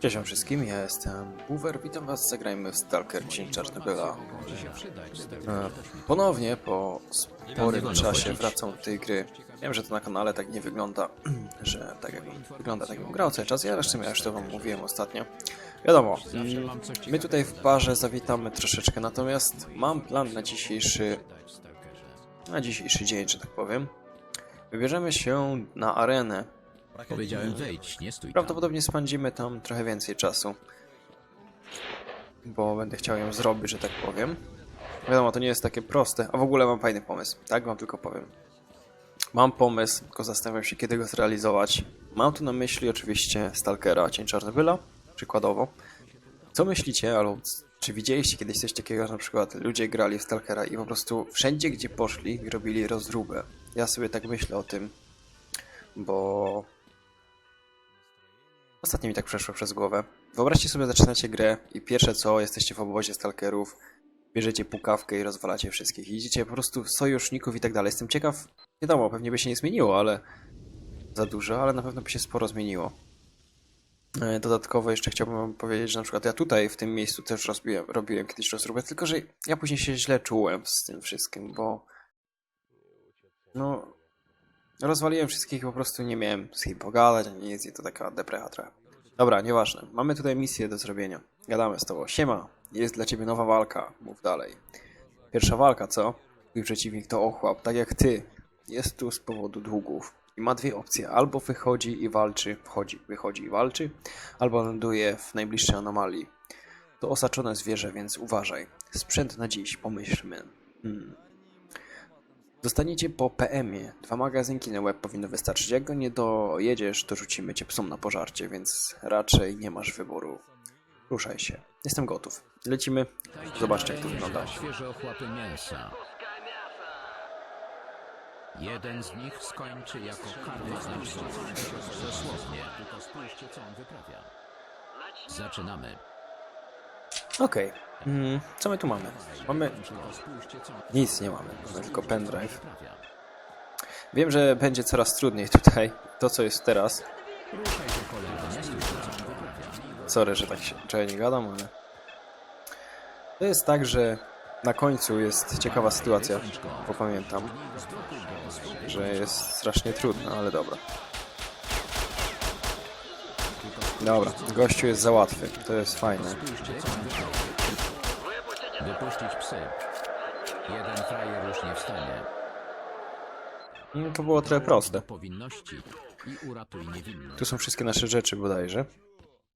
Cześć wszystkim, ja jestem Buwer, witam was, zagrajmy w Stalker Cień Czarnobyla. E, Ponownie, po sporym czasie wracam do tej gry. Wiem, że to na kanale tak nie wygląda, że tak jak wygląda, tak jak grał cały czas, ja zresztą ja już to wam mówiłem ostatnio. Wiadomo, my tutaj w barze zawitamy troszeczkę, natomiast mam plan na dzisiejszy, na dzisiejszy dzień, że tak powiem. Wybierzemy się na arenę Powiedziałem wejdź, nie stój tam. Prawdopodobnie spędzimy tam trochę więcej czasu. Bo będę chciał ją zrobić, że tak powiem. Wiadomo, to nie jest takie proste. A w ogóle mam fajny pomysł. Tak wam tylko powiem. Mam pomysł, tylko zastanawiam się, kiedy go zrealizować. Mam tu na myśli oczywiście Stalkera, Cień Czarnobyla, przykładowo. Co myślicie, albo czy widzieliście kiedyś coś takiego, że na przykład ludzie grali w Stalkera i po prostu wszędzie, gdzie poszli, robili rozróbę. Ja sobie tak myślę o tym, bo Ostatnio mi tak przeszło przez głowę. Wyobraźcie sobie, zaczynacie grę i pierwsze co, jesteście w obozie stalkerów, bierzecie pukawkę i rozwalacie wszystkich. Idziecie po prostu sojuszników i tak dalej. Jestem ciekaw, wiadomo, pewnie by się nie zmieniło, ale za dużo, ale na pewno by się sporo zmieniło. E, Dodatkowo jeszcze chciałbym wam powiedzieć, że na przykład ja tutaj w tym miejscu też rozbiłem, robiłem kiedyś rozróbę, tylko że ja później się źle czułem z tym wszystkim, bo no Rozwaliłem wszystkich, po prostu nie miałem z kim pogadać, ani nic i to taka deprecha trochę. Dobra, nieważne. Mamy tutaj misję do zrobienia. Gadamy z tobą. Siema, jest dla ciebie nowa walka. Mów dalej. Pierwsza walka, co? Twój przeciwnik to ochłap, tak jak ty. Jest tu z powodu długów. I ma dwie opcje. Albo wychodzi i walczy, wchodzi, wychodzi i walczy, albo ląduje w najbliższej anomalii. To osaczone zwierzę, więc uważaj. Sprzęt na dziś, pomyślmy. Hmm. Dostaniecie po PM-ie. Dwa magazynki na web powinno wystarczyć. Jak go nie dojedziesz, to rzucimy cię psom na pożarcie, więc raczej nie masz wyboru. Ruszaj się. Jestem gotów. Lecimy. Zobaczcie, jak to wygląda. Jeden z nich skończy jako wszystkich. Dosłownie. Tylko spójrzcie, co on wyprawia. Zaczynamy. Okej. Mm, co my tu mamy? Mamy... Nic nie mamy. Mamy tylko pendrive. Wiem, że będzie coraz trudniej tutaj. To, co jest teraz. Sorry, że tak się czuję, nie gadam, ale... To jest tak, że na końcu jest ciekawa sytuacja, bo pamiętam, że jest strasznie trudna, ale dobra. Dobra, gościu jest za łatwy, to jest fajne. Wypuścić psy. Jeden frajer już nie wstanie. No, to było trochę proste. Do powinności i uratuj niewinnych. Tu są wszystkie nasze rzeczy bodajże.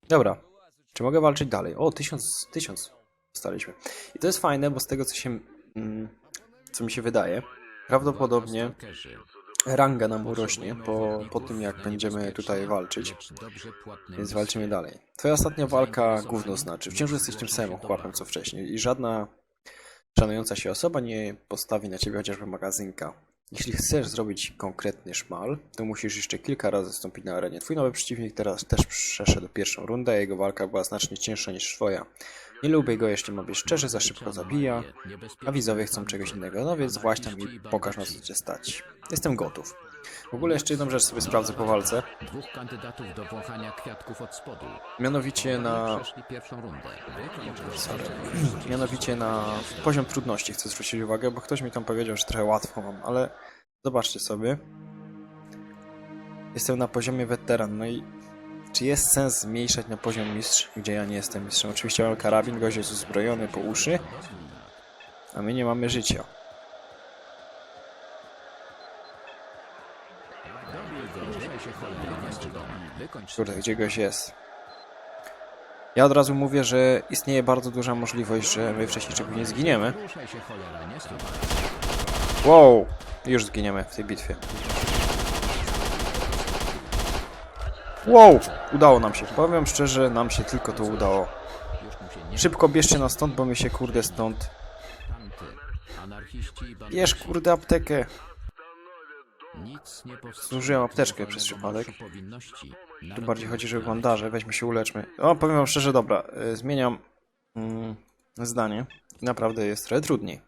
Dobra, czy mogę walczyć dalej? O, tysiąc, tysiąc dostaliśmy. I to jest fajne, bo z tego co się, mm, co mi się wydaje, prawdopodobnie. Ranga nam urośnie po, po tym jak będziemy tutaj walczyć. Więc walczymy dalej. Twoja ostatnia walka gówno znaczy. Wciąż jesteś tym samym chłopem co wcześniej i żadna szanująca się osoba nie postawi na ciebie chociażby magazynka. Jeśli chcesz zrobić konkretny szmal, to musisz jeszcze kilka razy wstąpić na arenie. Twój nowy przeciwnik teraz też przeszedł pierwszą rundę, a jego walka była znacznie cięższa niż twoja. Nie lubię go, jeśli ma być szczerzy, za szybko zabija, a widzowie chcą czegoś innego, no więc właśnie tam i pokaż na co cię stać. Jestem gotów. W ogóle jeszcze jedną rzecz sobie sprawdzę po walce. Dwóch kandydatów do wąchania kwiatków od spodu. Mianowicie na Sorry. Mianowicie na poziom trudności chcę zwrócić uwagę, bo ktoś mi tam powiedział, że trochę łatwo mam, ale zobaczcie sobie. Jestem na poziomie weteran, no i czy jest sens zmniejszać na poziom mistrz, gdzie ja nie jestem mistrzem? Oczywiście mam karabin, gość jest uzbrojony po uszy, a my nie mamy życia. Kurde, gdzie gość jest? Ja od razu mówię, że istnieje bardzo duża możliwość, że my wcześniej czegoś nie zginiemy. Wow! Już zginiemy w tej bitwie. Wow! Udało nam się. Powiem szczerze, nam się tylko to udało. Szybko bierzcie nas stąd, bo my się kurde stąd... Bierz kurde aptekę! Nic nie powstrzymuje Zużyłem apteczkę przez przypadek. powinności. Tu bardziej chodzi, że bandaże. Weźmy się, uleczmy. O, powiem wam szczerze, dobra. y, Zmieniam mm, zdanie. Naprawdę jest trochę trudniej.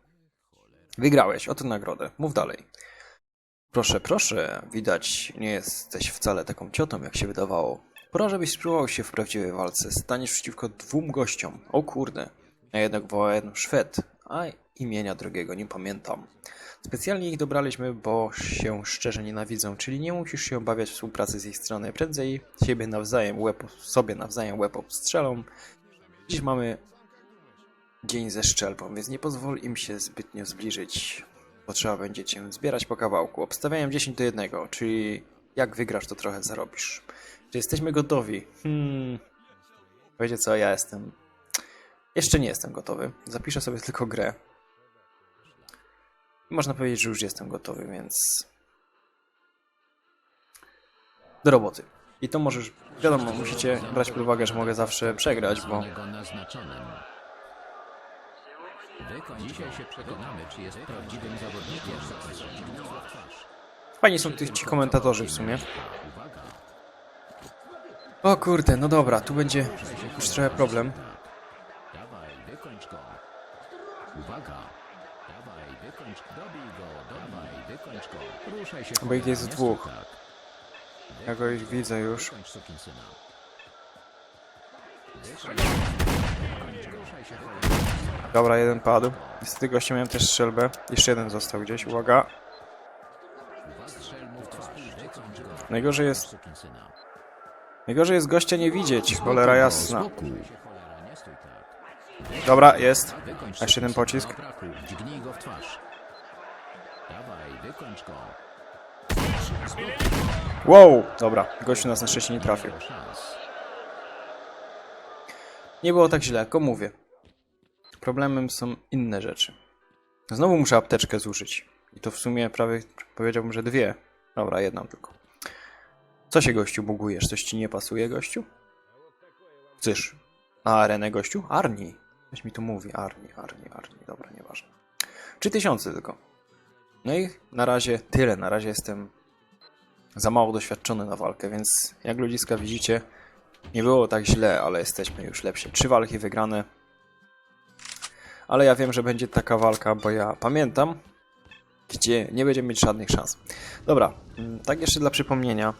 Wygrałeś. Oto nagrodę. Mów dalej. Proszę, proszę. Widać, nie jesteś wcale taką ciotą, jak się wydawało. Pora, żebyś spróbował się w prawdziwej walce. Staniesz przeciwko dwóm gościom. O kurde. A jednak woła jeden Szwed. A imienia drugiego nie pamiętam. Specjalnie ich dobraliśmy, bo się szczerze nienawidzą, czyli nie musisz się obawiać współpracy z ich strony. Prędzej siebie nawzajem łeb, sobie nawzajem łeb obstrzelą. Dziś mamy dzień ze szczelbą, więc nie pozwól im się zbytnio zbliżyć. Potrzeba będzie cię zbierać po kawałku. Obstawiałem 10 do 1, czyli jak wygrasz, to trochę zarobisz. Czy jesteśmy gotowi? Hmm. Wiecie co, ja jestem. Jeszcze nie jestem gotowy. Zapiszę sobie tylko grę. Można powiedzieć, że już jestem gotowy, więc. Do roboty. I to możesz. Wiadomo, musicie brać pod uwagę, że mogę zawsze przegrać, bo. Dzisiaj się przekonamy, czy jest prawdziwym zawodnikiem. Fajni są tych ci komentatorzy w sumie. O kurde, no dobra, tu będzie już trochę problem. Wykończ go. Uwaga. Dawaj, wykończ. Dobij go. Dawaj, wykończ go. Ruszaj się. Bo ich jest dwóch. tak. Ja go już widzę już. Wykończ sukinsyna. Dobra, jeden padł. Niestety goście miałem też strzelbę. Jeszcze jeden został gdzieś, uwaga. Najgorzej jest, najgorzej jest gościa nie widzieć, cholera jasna. Cholera, nie stój tak. Dobra, jest. Jeszcze jeden pocisk. Dźgnij go w twarz. Dawaj, wykończ go. Wow! Dobra, gościu nas na szczęście nie trafił. Nie było tak źle, jak mówię. Problemem są inne rzeczy. Znowu muszę apteczkę zużyć. I to w sumie prawie powiedziałbym, że dwie. Dobra, jedną tylko. Co się gościu bugujesz? Coś ci nie pasuje, gościu? Chcesz na arenę, gościu? Arni. Coś mi tu mówi. Arni, Arni, Arni. Dobra, nieważne. Trzy tysiące tylko. No i na razie tyle. Na razie jestem za mało doświadczony na walkę, więc jak ludziska widzicie, nie było tak źle, ale jesteśmy już lepsi. Trzy walki wygrane. Ale ja wiem, że będzie taka walka, bo ja pamiętam, gdzie nie będziemy mieć żadnych szans. Dobra, mm, tak jeszcze dla przypomnienia,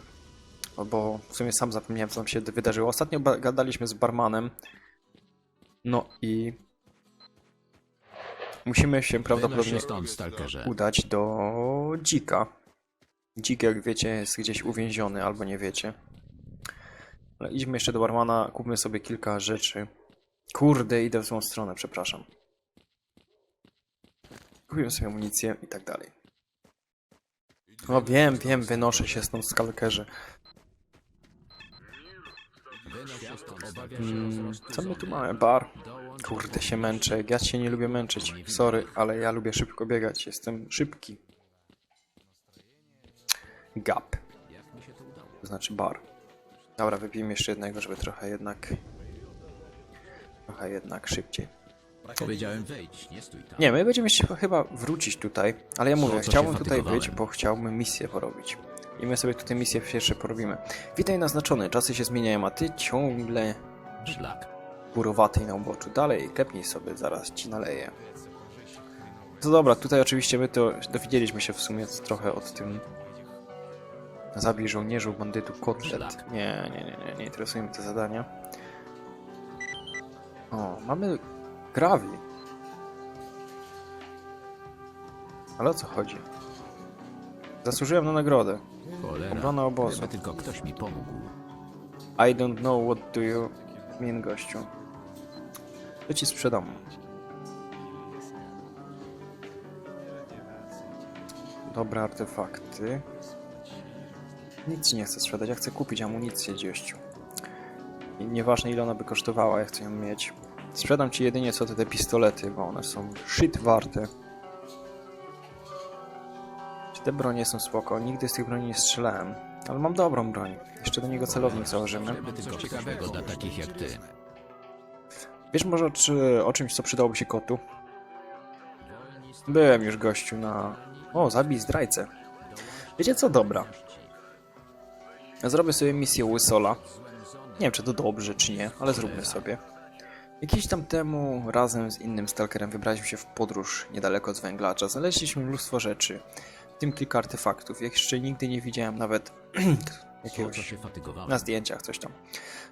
bo w sumie sam zapomniałem, co tam się wydarzyło. Ostatnio gadaliśmy z barmanem. No i musimy się prawdopodobnie się stąd, stalkerze. udać do dzika. Dzik, jak wiecie, jest gdzieś uwięziony, albo nie wiecie. Ale idźmy jeszcze do barmana, kupmy sobie kilka rzeczy. Kurde, idę w złą stronę, przepraszam. Kupimy sobie amunicję i tak dalej. No wiem, wiem, wynoszę się stąd skalkerze. Mm, co my tu mamy? Bar. Kurde, się męczę. Ja się nie lubię męczyć. Sorry, ale ja lubię szybko biegać. Jestem szybki. Gap. Jak mi się to znaczy bar. Dobra, wypijmy jeszcze jednego, żeby trochę jednak... Trochę jednak szybciej. Powiedziałem wejdź, nie stój tam. Nie, my będziemy się chyba wrócić tutaj, ale ja mówię, chciałbym tutaj być, bo chciałbym misję porobić. I my sobie tutaj misję pierwsze porobimy. Witaj naznaczony, czasy się zmieniają, a ty ciągle Szlak. kurowatej na uboczu. Dalej, klepnij sobie, zaraz ci naleję. To dobra, tutaj oczywiście my to dowiedzieliśmy się w sumie trochę od tym zabij żołnierzu, bandytu, kotlet. Nie, nie, nie, nie, nie interesują mnie te zadania. O, mamy grawi. Ale o co chodzi? Zasłużyłem na nagrodę. Cholera. Obrona obozu. Tylko ktoś mi pomógł. I don't know what do you mean, gościu. To ci sprzedam. Dobre artefakty. Nic nie chcę sprzedać, ja chcę kupić amunicję, gościu. I nieważne ile ona by kosztowała, ja chcę ją mieć. Sprzedam ci jedynie co te, te pistolety, bo one są shit warte. Czy te bronie są spoko? Nigdy z tych broni nie strzelałem. Ale mam dobrą broń. Jeszcze do niego celownik założymy. Tylko ciekawego dla takich jak ty. Wiesz może czy, o czymś, co przydałoby się kotu? Byłem już gościu na... O, zabij zdrajcę. Wiecie co? Dobra. Zrobię sobie misję Łysola. Nie wiem, czy to dobrze, czy nie, ale zróbmy sobie. Jakiś tam temu razem z innym stalkerem wybraliśmy się w podróż niedaleko od węglacza. Znaleźliśmy mnóstwo rzeczy, tym kilka artefaktów. Jeszcze nigdy nie widziałem nawet jakiegoś na zdjęciach coś tam.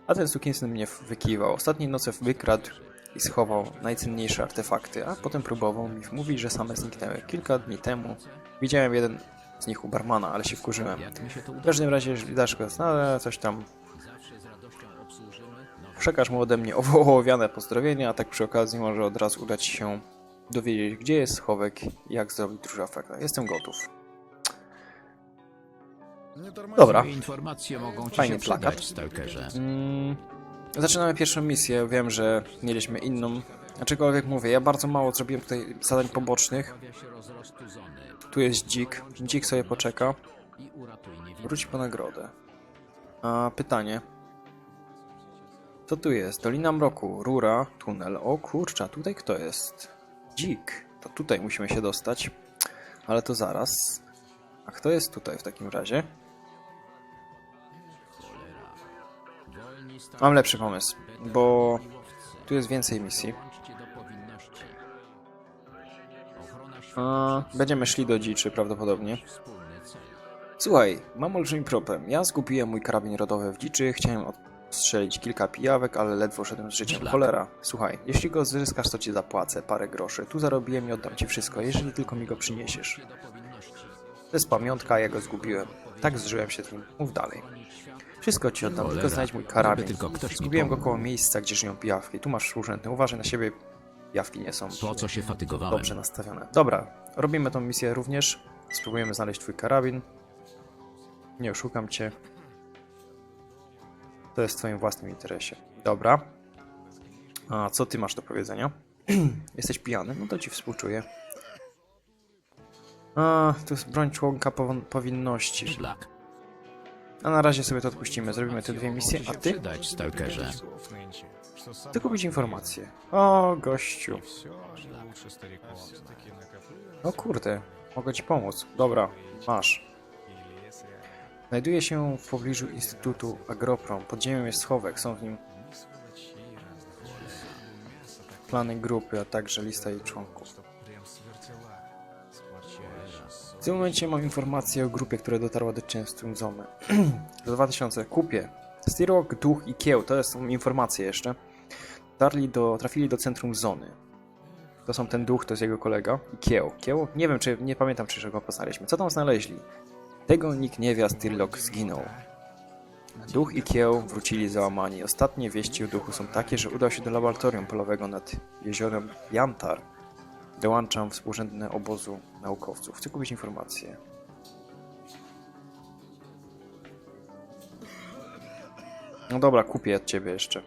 A ten sukinsyn mnie wykiwał. Ostatniej nocy wykradł i schował najcenniejsze artefakty, a potem próbował mi wmówić, że same zniknęły. Kilka dni temu widziałem jeden z nich u barmana, ale się wkurzyłem. W każdym razie, jeżeli dasz go znaleźć, coś tam, przekaż mu ode mnie owołowiane pozdrowienia, a tak przy okazji może od razu udać się dowiedzieć, gdzie jest schowek i jak zrobić dużo efektów. Jestem gotów. Dobra. Informacje mogą ci Fajny się przydać, plakat. stalkerze. Mm, zaczynamy pierwszą misję. Wiem, że mieliśmy inną. Aczkolwiek mówię, ja bardzo mało zrobiłem tutaj zadań pobocznych. Tu jest dzik. Dzik sobie poczeka. Wróci po nagrodę. A pytanie. Co tu jest? Dolina Mroku, rura, tunel. O kurczę, a tutaj kto jest? Dzik. To tutaj musimy się dostać. Ale to zaraz. A kto jest tutaj w takim razie? Mam lepszy pomysł, bo tu jest więcej misji. A, będziemy szli do dziczy prawdopodobnie. Słuchaj, mam olbrzymi problem. Ja zgubiłem mój karabin rodowy w dziczy, chciałem odstrzelić kilka pijawek, ale ledwo szedłem z życiem. Cholera. Słuchaj, jeśli go zyskasz, to ci zapłacę parę groszy. Tu zarobiłem i oddam ci wszystko, jeżeli tylko mi go przyniesiesz. To jest pamiątka, ja go zgubiłem. Tak zżyłem się nim. Mów dalej. Wszystko ci oddam, tylko znajdź mój karabin. Tylko ktoś Zgubiłem go koło miejsca, gdzie żyją pijawki. Tu masz służętny, uważaj na siebie. Pijawki nie są Po co się fatygowałem? dobrze nastawione. Dobra, robimy tą misję również. Spróbujemy znaleźć twój karabin. Nie oszukam cię. To jest w twoim własnym interesie. Dobra. A co ty masz do powiedzenia? Jesteś pijany? No to ci współczuję. A, tu jest broń członka powo- powinności. Szlak. A na razie sobie to odpuścimy. Zrobimy te dwie misje, a ty? Przydać, stalkerze. Ty kupić informacje. O, gościu. O kurde, mogę ci pomóc. Dobra, masz. Znajduje się w pobliżu Instytutu Agroprom. Pod ziemią jest schowek, są w nim plany grupy, a także lista jej członków. W tym momencie mam informację o grupie, która dotarła do Częstym Zony. do 2000 kupię. Stirok, Duch i Kieł, to są informacje jeszcze. Dotarli do, trafili do centrum Zony. To są ten duch, to jest jego kolega. I Kieł. Kieł? Nie wiem, czy nie pamiętam, czy go poznaliśmy. Co tam znaleźli? Tego nikt nie wie, a Stirlok zginął. Duch i Kieł wrócili załamani. Ostatnie wieści o duchu są takie, że udał się do laboratorium polowego nad jeziorem Jantar. Dołączam współrzędne obozu naukowców. Chcę kupić informacje. No dobra, kupię od ciebie jeszcze.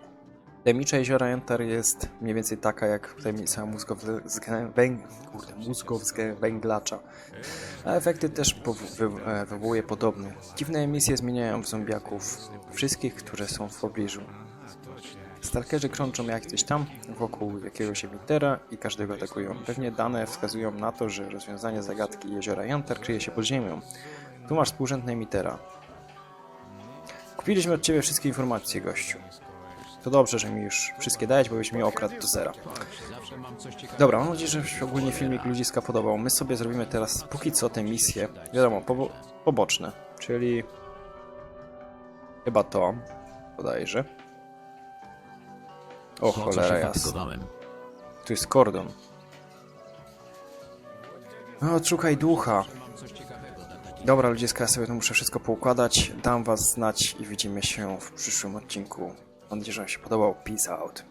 Tajemnicza jeziora Jantar jest mniej więcej taka jak tajemnica. Kurde, mózgowskiego węglacza. A efekty też e, wywołuje podobne. Dziwne emisje zmieniają w zombiaków wszystkich, którzy są w pobliżu. Stalkerzy krączą jak coś tam wokół jakiegoś emitera i każdego atakują. Pewnie dane wskazują na to, że rozwiązanie zagadki jeziora Jantar kryje się pod ziemią. Tu masz współrzędne emitera. Kupiliśmy od ciebie wszystkie informacje, gościu. To dobrze, że mi już wszystkie dałeś, bo byś mi okradł do zera. Dobra, mam nadzieję, że ogólnie filmik ludziska podobał. My sobie zrobimy teraz póki co te misje, wiadomo, pobo poboczne, czyli chyba to, bodajże. O cholera się jasna. fatygowałem? Tu jest kordon. No, szukaj ducha. Dobra, ludziska, ja sobie to muszę wszystko poukładać. Dam was znać i widzimy się w przyszłym odcinku. Mam nadzieję, że wam się podobał. Peace out.